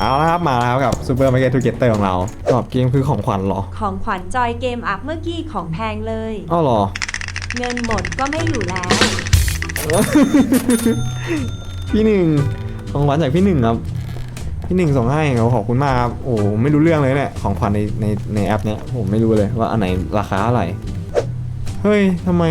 เอาละครับมาแล้วครับกับ Super Market Together ของเราตอบเกมคือของขวัญเหรอของขวัญจอยเกมอัพเมื่อกี้ของแพงเลย อ้าวเหรอ เงินหมดก็ไม่อยู่แล้ว พี่หนึ่งของขวัญจากพี่หนึ่งครับ พี่หนึ่งส่งให้เขาขอบคุณมากครับโอ้ไม่รู้เรื่องเลยเนี่ยของขวัญในในในแอปเนี้ยผมไม่รู้เลยว่าอันไหนราคาอะไรเฮ้ยทำไม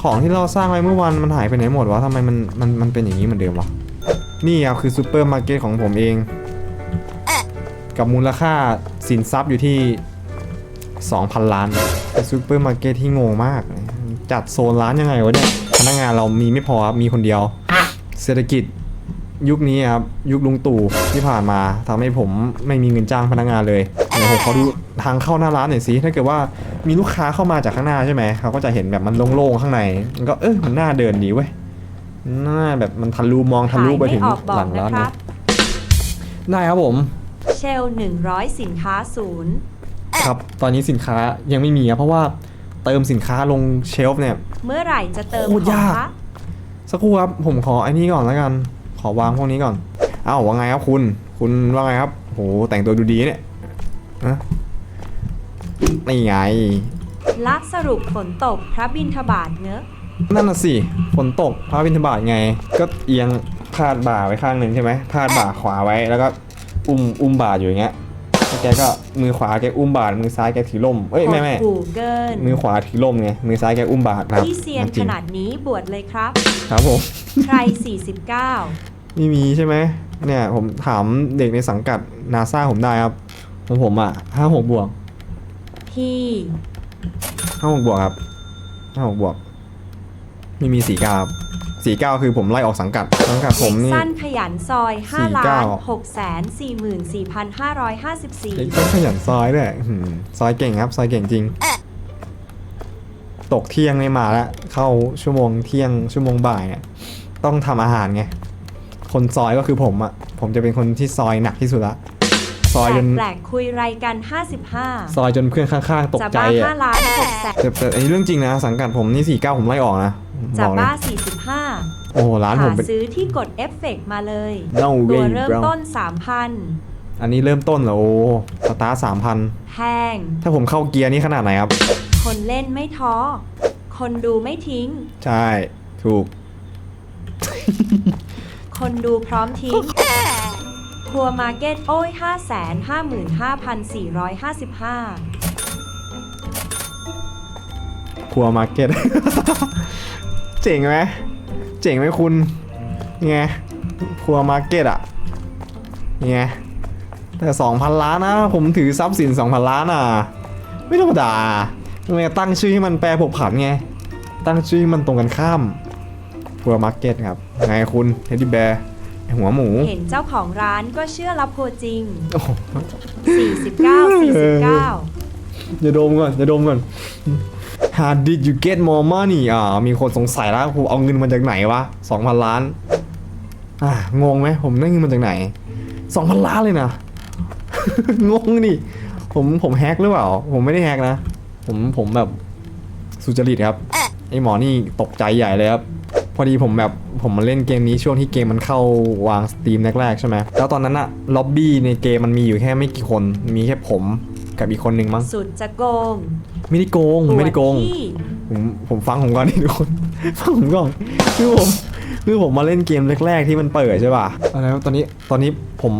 ของที่เราสร้างไว้เมื่อวันมันหายไปไหนหมดวะทำไมมันมันมันเป็นอย่างนี้เหมือนเดิมวะ นี่ครับคือซูเปอร์มาร์เก็ตของผมเอง กับมูลค่าสินทรัพย์อยู่ที่ 2,000 ล้านเป็นซูเปอร์มาร์เก็ตที่งงมาก จัดโซนร้านยังไงวะเนี่ย พนักงานเรามีไม่พอครับ มีคนเดียว เศรษฐกิจยุคนี้ครับ ยุคลุงตู่ที่ผ่านมาทำให้ผมไม่มีเงินจ้างพนักงานเลยเดี๋ยวผมขอดูทางเข้าหน้าร้านหน่อยสิถ้าเกิดว่ามีลูกค้าเข้ามาจากข้างหน้าใช่ไหมเขาก็จะเห็นแบบมันโล่งๆข้างในมันก็เออมันน่าเดินดีเว้ย น่าแบบมันทะลุมองทะลุไปถึงขายไม่ออกบอกหลังร้านนะคเลรัยบได้ครับผม เชล100สินค้าศูนย์ครับ ตอนนี้สินค้ายังไม่มีครับเพราะว่าเติมสินค้าลงเชลฟ์เนี่ย เมื่อไหร่จะเติมโคขตอรงยากคะสักครู่ครับผมขอไอ้นี่ก่อนแล้วกัน ขอวางพวกนี้ก่อน อ้าวว่าไงครับคุณ คุณว่าไงครับโหแต่งตัวดูดีเนี่ยนะนี่ไงลักสรุปฝนตกพระบินทบาทเนอะ นั่นน่ะสิฝนตกพระบิณฑบาตไง ก็เอียงพาดบ่าไว้ข้างหนึ่งใช่ไหมพาดบ่าขวาไว้แล้วก็อุ้มอุ้มบาทอยู่อย่างเงี้ยแล้วแกก็มือขวาแกอุ้มบาทมือซ้ายแกถือล่มเอ้ยไม่ไม่กูเกินมือขวาถือล่มไงมือซ้ายแกอุ้มบาทครับที่เซียนจริขงนาดนี้บวชเลยครับ ครับผม ใคร 49 ไม่มีใช่ไหมเนี่ยผมถามเด็กในสังกัดนาซาผมได้ครับของผมอะห้าหกบวกที่ห้าหกบวกครับห้าหกบวก ไม่มีสี่เก้าสี่เก้าคือผมไล่ออกสังกัด สังกัดผมนี่ สั้นขยันซอย5ล้าน49 6แสน44,554เด็กต้องขยันซอยด้วยอื้อหือซอยเก่งครับ ซอยเก่งจริง ตกเที่ยงไม่มาแล้วเข้าชั่วโมงเที่ยงชั่วโมงบ่ายเนี่ยต้องทำอาหารไง คนซอยก็คือผมอะผมจะเป็นคนที่ซอยหนักที่สุดละซอยจนแปลกๆคุยไรกัน 55 ซอยจนเพื่อนข้างๆ ตกจะใจบ้าอะ5ล้าน6แสนแต่แต่อันนี้เรื่องจริงนะ สังกัดผมนี่สี่เก้าผมไล่ออกนะ จะบอกเลยบ้าโอ้โห45ร้านผมหาเป็น ซื้อที่กดเอฟเฟกต์มาเลย No ตัว way เริ่ม bro ต้น 3,000อันนี้เริ่มต้นเหรอโอ้สตาร์สามพันแพง ถ้าผมเข้าเกียร์นี่ขนาดไหนครับ คนเล่นไม่ท้อ คนดูไม่ทิ้ง ใช่ ถูก คนดูพร้อมทิ้ง ทัวร์มาร์เก็ตโอ้ย 555,455 ครัวมาร์เก็ต เจ๋งไหมเจ๋งไหมคุณไงครัวมาร์เก็ตอะไงแต่สองพันล้านนะ ผมถือทรัพย์สินสองพันล้านอะ ไม่ธรรมดาทำไมตั้งชื่อให้มันแปรผกผันไง ตั้งชื่อให้มันตรงกันข้ามครัวมาร์เก็ตครับ ไงคุณเฮดดี้แบร์หัวหมู เห็นเจ้าของร้านก็เชื่อรับโพจริงโอ้โห49 49อย่าดมก่อนอย่าดมก่อน How did you get more money อ่ามีคนสงสัยแล้วผมเอาเงินมาจากไหนวะ2,000 ล้าน อ่างงไหมผมได้เงินมาจากไหน 2,000 ล้านเลยนะ งงนี่ผมผมแฮกหรือเปล่า ผมไม่ได้แฮกนะ ผมผมแบบสุจริตครับ ไอหมอนี่ตกใจใหญ่เลยครับ พอดีผมแบบผมมาเล่นเกมนี้ช่วงที่เกมมันเข้าวางสตรีมแรกๆใช่ไหมแล้วตอนนั้นอะล็อบบี้ในเกมมันมีอยู่แค่ไม่กี่คน มีแค่ผมกับอีกคนหนึ่งมั้งสุดจะโกงไม่ได้โกงไม่ได้โกงตรวจที่ผมผมฟังผมก่อนดิทุกคนฟังผมก่อนคือผมคือผมมาเล่นเกมแรก ๆ ที่มันเปิดใช่ป่ะอะไรวะตอนนี้ตอนนี้ผม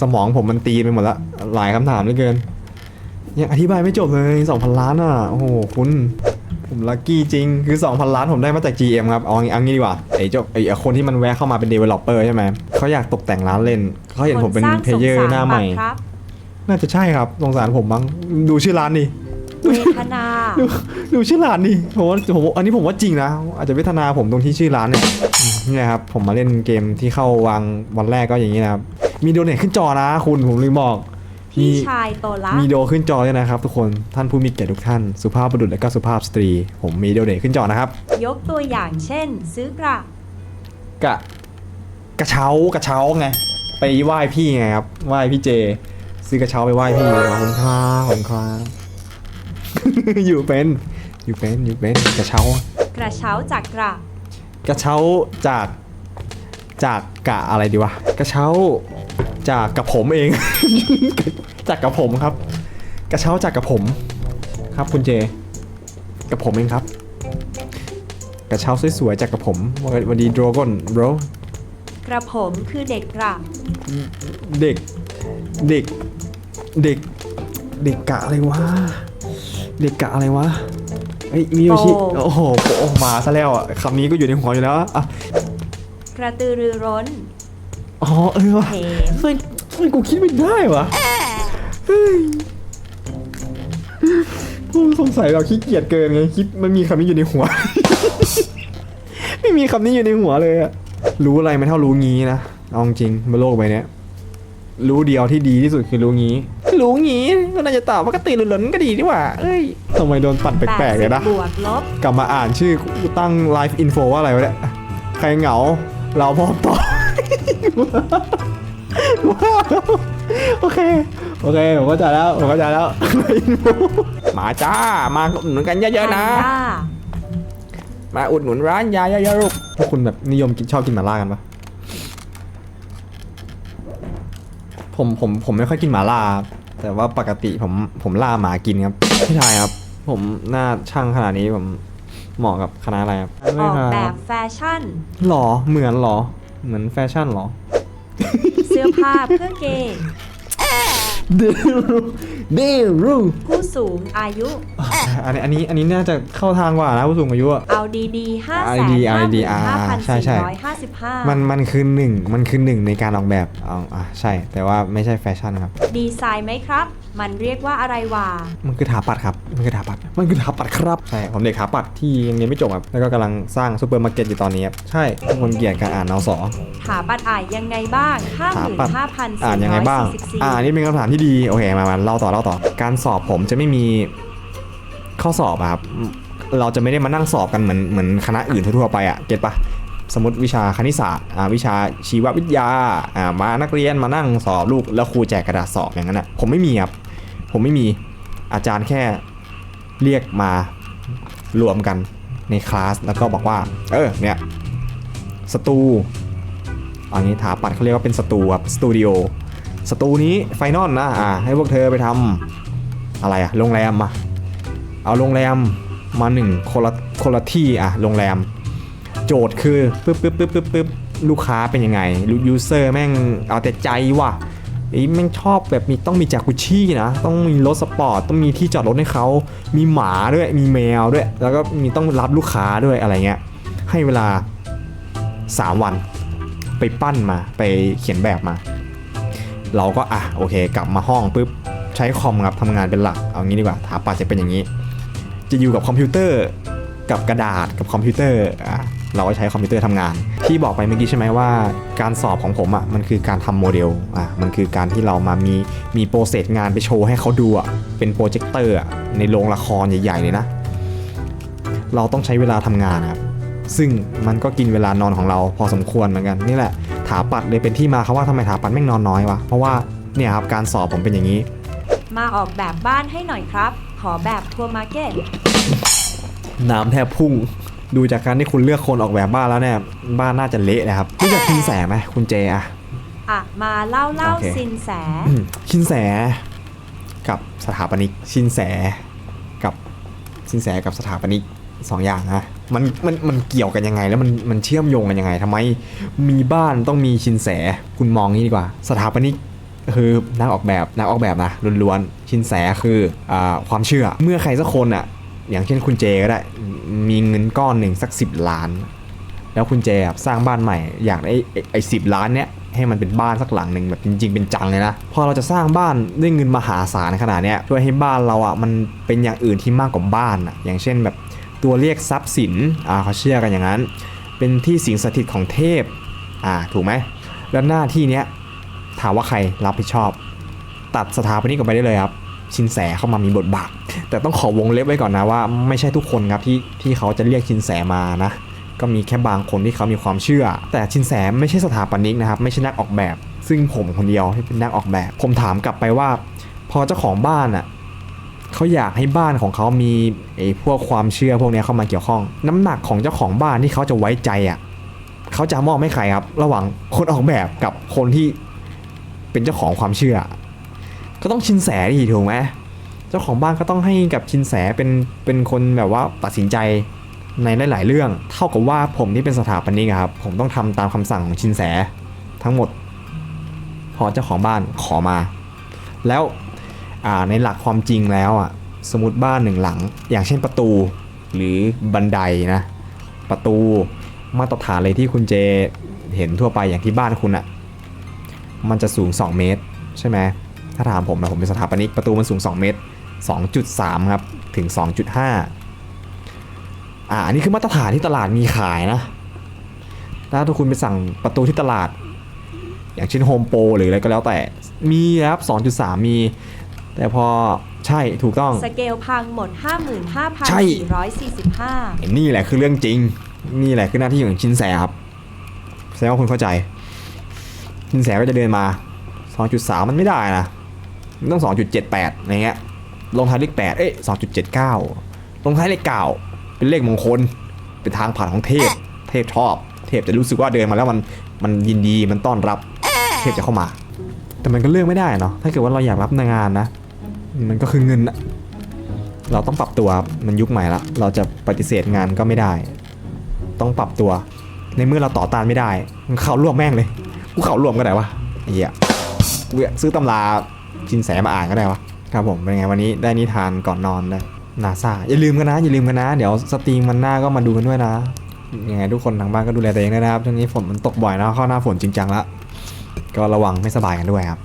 สมองผมมันตีไปหมดละหลายคำถามเหลือเกินยังอธิบายไม่จบเลย2,000ล้านอะ โอ้โห คุณ ผมลัคกี้จริงคือ 2,000 ล้านผมได้มาจาก GM ครับ เอางี้เอางี้ดีกว่าไอ้เจ้าไอ้คนที่มันแวะเข้ามาเป็น developer ใช่ไหมเขาอยากตกแต่งร้านเล่นเขาเห็นผมเป็นคสร้างเพลเยอสงร์สหน้าใหม่ปะครับน่าจะใช่ครับสงสารผมมั้งดูชื่อร้านดิเวทนาดูดูชื่อร้านดิผมว่าผมอันนี้ผมว่าจริงนะ อาจจะเวทนาผมตรงที่ชื่อร้านเนี่ยอืมนี่นะครับผมมาเล่นเกมที่เข้าวางวันแรกก็อย่างนี้นะครับมีโดเนทขึ้นจอนะ คุณผมลืมบอก พี่มีชายโตละมีโดขึ้นจอด้วยนะครับทุกคนท่านผู้มีเกียรติทุกท่านสุภาพบุรุษและก็สุภาพสตรี ผมมีโดเนทขึ้นจอนะครับ ยกตัวอย่างเช่น ซื้อกระกะกระเช้ากระเช้าไงไปไหว้พี่ไงครับไหว้พี่เจ ซื้อกระเช้าไปไหว้พี่ขอบคุณครับขอบคุณครับอยู่เป็นอยู่เป็นอยู่เป็นกระเช้ากระเช้าจากกระกระเช้าจากจากกะอะไรดีวะกระเช้า จากกับผมเอง จากกับผมครับ กระเช้าจากกับผมครับคุณเจ กับผมเองครับ กระเช้าสวยๆจากกับผมวันดีโดรกอนโบรกระผมคือเด็กกระเด็ก เด็ก เด็ก เด็กกะอะไรวะ เด็กกะอะไรวะเอ้ยมิโยชิ โอ้โหโอ้มาซะแล้วอะคำนี้ก็อยู่ในหัวอยู่แล้วอะกระตือรือร้น อ๋อเออวะเหมทำไมทำไมกูคิดไม่ได้วะเฮ้ยผมสงสัยเราขี้เกียจเกินไงคิดมันมีคำนี้อยู่ในหัว ไม่มีคำนี้อยู่ในหัวเลยอะรู้อะไรไม่เท่ารู้งี้นะเอาจริงบนโลกใบเนี้ยรู้เดียวที่ดีที่สุดคือรู้งี้ รู้งี้ก็น่าจะตอบว่ากระตือรือร้นก็ดีดีกว่าเอ้ยทำไมโดนปั่นแปลกๆเลยนะ บวกลบกลับมาอ่านชื่อกูตั้งไลฟ์อินโฟว่าอะไรวะเนี่ย ใครเหงา เราพร้อมตอบ ว้าวโอเค โอเค ผมเข้าใจแล้ว ผมเข้าใจแล้ว มาจ้า มาอุดหนุนกันเยอะๆนะแพนด้ามาอุดหนุนร้านยายเยอะๆลูกพวกคุณแบบนิยมกินชอบกินหมาล่ากันปะผมผมผมไม่ค่อยกินหมาล่า แต่ว่าปกติผมผมล่าหมากินครับพี่ชายครับ ผมหน้าช่างขนาดนี้ผมเหมาะกับคณะอะไรครับออกแบบแฟชั่นหรอเหมือนหรอ เหมือนแฟชั่นหรอ เสื้อผ้าเพื่อเกย์ เดรูเดรูผู้สูงอายุ อันนี้อันนี้อันนี้น่าจะเข้าทางกว่านะผู้สูงอายุอะ เอาดีดีห้าแสน ID ห้าห ID มื่นห้าพันใช่ใช่สี่ร้อยห้าสิบห้ามันมันคือหนึ่งมันคือหนึ่งในการออกแบบเอาอะใช่ แต่ว่าไม่ใช่แฟชั่นครับ ดีไซน์ไหมครับ มันเรียกว่าอะไรวะมันคือถาปัดครับ มันคือถาปัด มันคือถาปัดครับ ใช่ ผมเด็กถาปัดที่ยังเรียนไม่จบครับ แล้วก็กำลังสร้างซูเปอร์มาร์เก็ตอยู่ตอนนี้ครับ ใช่ทุกคนเกลียดการอ่านนสหาบัตรอ่านยังไงบ้างห้าหถามื่นปัด ห้าพันอ่านสี่ยังร้ไงอยบ้าง สี่สิบสี่อ่านี่เป็นคำถามที่ดี โอเค มามาเล่าต่อเล่าต่อ การสอบผมจะไม่มีข้อสอบครับ เราจะไม่ได้มานั่งสอบกันเหมือนเหมือนคณะอื่นทั่วไปอะเก็ตปะสมมติวิชาคณิตศาสตร์อ่าวิชาชีววิทยาอ่ามานักเรียนมานั่งสอบลูกแล้วครูแจกกระดาษสอบอย่างนั้นอะผมไม่มีครับ ผมไม่มีอาจารย์แค่เรียกมารวมกันในคลาสแล้วก็บอกว่า เออเนี่ยสตูอันนี้ถาปัดเขาเรียกว่าเป็นสตูครับสตูดิโอ สตูนี้ไฟนอลนะอ่าให้พวกเธอไปทำอะไรอะโรงแรมมาเอาโรงแรมมาหนึ่งคนละคนละที่อะโรงแรม โจทย์คือปึ๊บปึ๊บปึ๊บปึ๊บปึ๊บลูกค้าเป็นยังไงยูเซอร์แม่งเอาแต่ใจว่ะไอ้แม่งชอบแบบมีต้องมีจากุชี่นะ ต้องมีรถสปอร์ตต้องมีที่จอดรถให้เขา มีหมาด้วยมีแมวด้วย แล้วก็มีต้องรับลูกค้าด้วยอะไรเงี้ยให้เวลา 3 วัน ไปปั้นมาไปเขียนแบบมา เราก็อะโอเค กลับมาห้องปุ๊บใช้คอมครับทำงานเป็นหลัก เอางี้ดีกว่าถาปัดจะเป็นอย่างนี้ จะอยู่กับคอมพิวเตอร์ กับกระดาษกับคอมพิวเตอร์อะเราก็ใช้คอมพิวเตอร์ทำงาน ที่บอกไปเมื่อกี้ใช่ไหมว่า การสอบของผมอะมันคือการทำโมเดลอะมันคือการที่เรามามีมีโปรเซสงานไปโชว์ให้เขาดูอะเป็นโปรเจคเตอร์อะในโรงละครใหญ่ๆเลยนะ เราต้องใช้เวลาทำงานนะครับซึ่งมันก็กินเวลานอนของเราพอสมควรเหมือนกันนี่แหละ ถาปัดเลยเป็นที่มาเขาว่าทำไมถาปัดแม่งนอนน้อยวะ เพราะว่าเนี่ยครับการสอบผมเป็นอย่างนี้ มาออกแบบบ้านให้หน่อยครับ ขอแบบทัวร์มาร์เก็ตน้ำแทบพุ่ง ดูจากการที่คุณเลือกคนออกแบบบ้านแล้วเนี่ยบ้านน่าจะเละนะครับรู้จักคินแสไหมคุณเจอะอะ มาเล่าเล่าโอเคสินแสอืมชินแส กับสถาปนิก ชินแส กับชินแสกับสถาปนิก สองอย่างนะมันมันมันเกี่ยวกันยังไง แล้วมันมันเชื่อมโยงกันยังไงทำไมมีบ้านต้องมีชินแสคุณมองนี้ดีกว่า สถาปนิกคือนักออกแบบนักออกแบบนะล้วนๆชินแสคืออาความเชื่อเมื่อใครสักคนอะอย่างเช่นคุณเจก็ได้มีเงินก้อนหนึ่งสักสิบล้าน แล้วคุณเจสร้างบ้านใหม่ อยากได้ไอ้ไอ้สิบล้านเนี้ยให้มันเป็นบ้านสักหลังหนึ่งแบบจริง ๆ เป็นจังเลยนะพอเราจะสร้างบ้านด้วยเงินมหาศาลขนาดเนี้ยช่วยให้บ้านเราอะมันเป็นอย่างอื่นที่มากกว่าบ้านอะอย่างเช่นแบบ ตัวเรียกทรัพย์สินอ่าเขาเชื่อกันอย่างนั้น เป็นที่สิงสถิตของเทพอ่าถูกไหมแล้วหน้าที่เนี้ยถามว่าใครรับผิดชอบ ตัดสถาปนิกออกไปได้เลยครับชินแสเข้ามามีบทบาท แต่ต้องขอวงเล็บไว้ก่อนนะว่าไม่ใช่ทุกคนครับที่ที่เขาจะเรียกชินแสมานะก็มีแค่บางคนที่เขามีความเชื่อ แต่ชินแสไม่ใช่สถาปนิกนะครับไม่ใช่นักออกแบบ ซึ่งผมคนเดียวที่เป็นนักออกแบบ ผมถามกลับไปว่า พอเจ้าของบ้านอะ เขาอยากให้บ้านของเขามีไอ้พวกความเชื่อพวกนี้เข้ามาเกี่ยวข้อง น้ำหนักของเจ้าของบ้านที่เขาจะไว้ใจอะเขาจะมอบให้ใครครับ ระหว่างคนออกแบบกับคนที่เป็นเจ้าของความเชื่อ ก็ต้องชินแสดีถูกไหมเจ้าของบ้านก็ต้องให้กับชินแสเป็นเป็นคนแบบว่าตัดสินใจในหลาย ๆ เรื่อง เท่ากับว่าผมที่เป็นสถาปนิกครับ ผมต้องทำตามคำสั่งของชินแสทั้งหมด พอเจ้าของบ้านขอมา แล้ว ในหลักความจริงแล้วอะสมมติบ้านหนึ่งหลัง อย่างเช่นประตูหรือบันไดนะประตูมาตรฐานเลยที่คุณเจเห็นทั่วไปอย่างที่บ้านคุณอะมันจะสูง 2 เมตร ใช่ไหมถ้าถามผมนะผมเป็นสถาปนิกประตูมันสูง 2 เมตร 2.3 ครับ ถึง 2.5 อ่าอันนี้คือมาตรฐานที่ตลาดมีขายนะ ถ้าทุกคุณไปสั่งประตูที่ตลาด อย่างเช่นโฮมโปรหรืออะไรก็แล้วแต่มีครับ 2.3 มี แต่พอใช่ถูกต้อง สเกลพังหมดใช่55,445 นี่แหละคือเรื่องจริง นี่แหละคือหน้าที่ของชินแสครับแสดงว่าคุณเข้าใจ ชินแสก็จะเดินมา 2.3 มันไม่ได้นะมันต้อง 2.78อะไรเงี้ยลงท้ายเลข8เอ้ย2.79 ลงท้ายเลข9เป็นเลขมงคล เป็นทางผ่านของเทพ เทพชอบ เทพจะรู้สึกว่าเดินมาแล้วมันมันยินดีมันต้อนรับ เทพจะเข้ามา แต่มันก็เลือกไม่ได้เนาะถ้าเกิดว่าเราอยากรับงานนะ มันก็คือเงินอะเราต้องปรับตัวมันยุคใหม่ละเราจะปฏิเสธงานก็ไม่ได้ ต้องปรับตัว ในเมื่อเราต่อต้านไม่ได้มึงเข้าร่วมแม่งเลยกูเข้าร่วมก็ได้วะเหี้ยกูซื้อตำราจินแสมาอ่านก็ได้วะครับผมเป็นไงวันนี้ได้นิทานก่อนนอนนะนาซาอย่าลืมกันนะ อย่าลืมกันนะ เดี๋ยวสตรีมมันหน้าก็มาดูกันด้วยนะยังไงทุกคนทางบ้านก็ดูแลตัวเองนะครับช่วงนี้ฝนมันตกบ่อยนะเข้าหน้าฝนจริงจังละก็ระวังไม่สบายกันด้วยครับ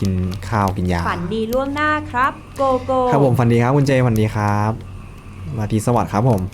กินข้าวกินยาฝันดีล่วงหน้าครับ โกโก้ครับผมฟันดีครับคุณเจฟันดีครับมาทีสวัสดิ์ครับผม